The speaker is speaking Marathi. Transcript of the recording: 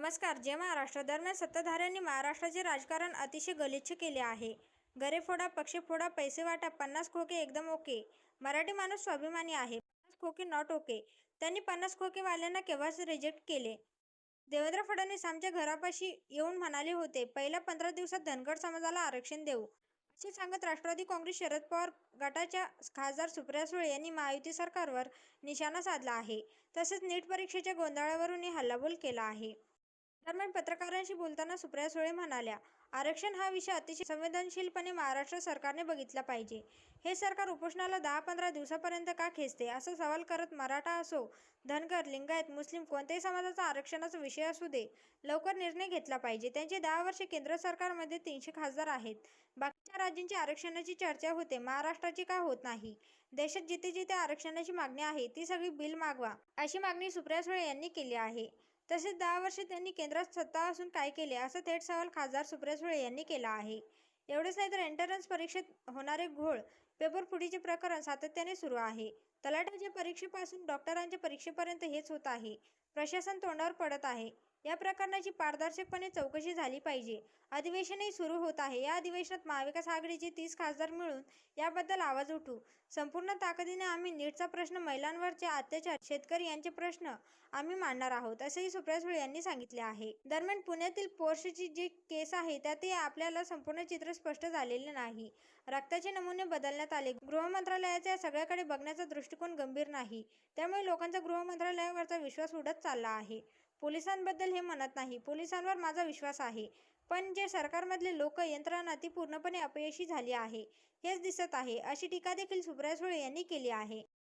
नमस्कार जय महाराष्ट्र दरम्यान सत्ताधाऱ्यांनी महाराष्ट्राचे राजकारण अतिशय गलिच्छ केले आहे. गरेफोडा पक्षीफोडा पैसे वाटा पन्नास खोके एकदम ओके. मराठी माणूस स्वाभिमानी आहे. पन्नास खोके नॉट ओके त्यांनी पन्नास खोकेवाल्यांना केव्हाच रिजेक्ट केले? देवेंद्र फडणवीस आमच्या घरापाशी येऊन म्हणाले होते पहिल्या पंधरा दिवसात धनगड समाजाला आरक्षण देऊ. असे सांगत राष्ट्रवादी काँग्रेस शरद पवार गटाच्या खासदार सुप्रिया सुळे यांनी महायुती सरकारवर निशाणा साधला आहे. तसेच नीट परीक्षेच्या गोंधळावरूनही हल्लाबोल केला आहे. दरम्यान पत्रकारांशी बोलताना सुप्रिया सुळे म्हणाल्या आरक्षण हा विषय अतिशय संवेदनशीलपणे महाराष्ट्र सरकारने बघितला पाहिजे. हे सरकार उपोषणाला दहा पंधरा दिवसापर्यंत का खेचते? असा सवाल करत मराठा असो धनगर लिंगायत मुस्लिम कोणत्याही समाजाचा आरक्षणाचा विषय असू दे लवकर निर्णय घेतला पाहिजे. त्यांचे दहा वर्षे केंद्र सरकारमध्ये तीनशे खासदार आहेत. बाकीच्या राज्यांची आरक्षणाची चर्चा होते महाराष्ट्राची का होत नाही? देशात जिथे जिथे आरक्षणाची मागणी आहे ती सगळी बिल मागवा अशी मागणी सुप्रिया सुळे यांनी केली आहे. तसेच दहा वर्षे त्यांनी केंद्रात सत्ता असून काय केले असा थेट सवाल खासदार सुप्रिया सुळे यांनी केला आहे. एवढेच नाही तर एंट्रन्स परीक्षेत होणारे घोळ पेपर फुटीचे प्रकरण सातत्याने सुरू आहे. तलाठ्याच्या परीक्षेपासून डॉक्टरांच्या परीक्षेपर्यंत हेच होत आहे. प्रशासन तोंडावर पडत आहे. या प्रकरणाची पारदर्शकपणे चौकशी झाली पाहिजे. अधिवेशनही सुरू होत आहे. या अधिवेशनात महाविकास आघाडीचे तीस खासदार मिळून याबद्दल आवाज उठू. संपूर्ण ताकदीने आम्ही नीटचा प्रश्न महिलांवरचे अत्याचार शेतकरी यांचे प्रश्न आम्ही मांडणार आहोत असेही सुप्रिया सुळे यांनी सांगितले आहे. दरम्यान पुण्यातील पोर्शची जी केस आहे त्यातही आपल्याला संपूर्ण चित्र स्पष्ट झालेले नाही. रक्ताचे नमुने बदलण्यात आले. गृह मंत्रालयाच्या सगळ्याकडे बघण्याचा दृष्टिकोन गंभीर नाही. त्यामुळे लोकांचा गृह मंत्रालयावरचा विश्वास उडत चालला आहे. पोलिसांबद्दल हे म्हणत नाही. पोलिसांवर माझा विश्वास आहे. पण जे सरकारमधले लोक यंत्रणा ती पूर्णपणे अपयशी झाली आहे हेच दिसत आहे अशी टीका देखील सुप्रिया सुळे यांनी केली आहे.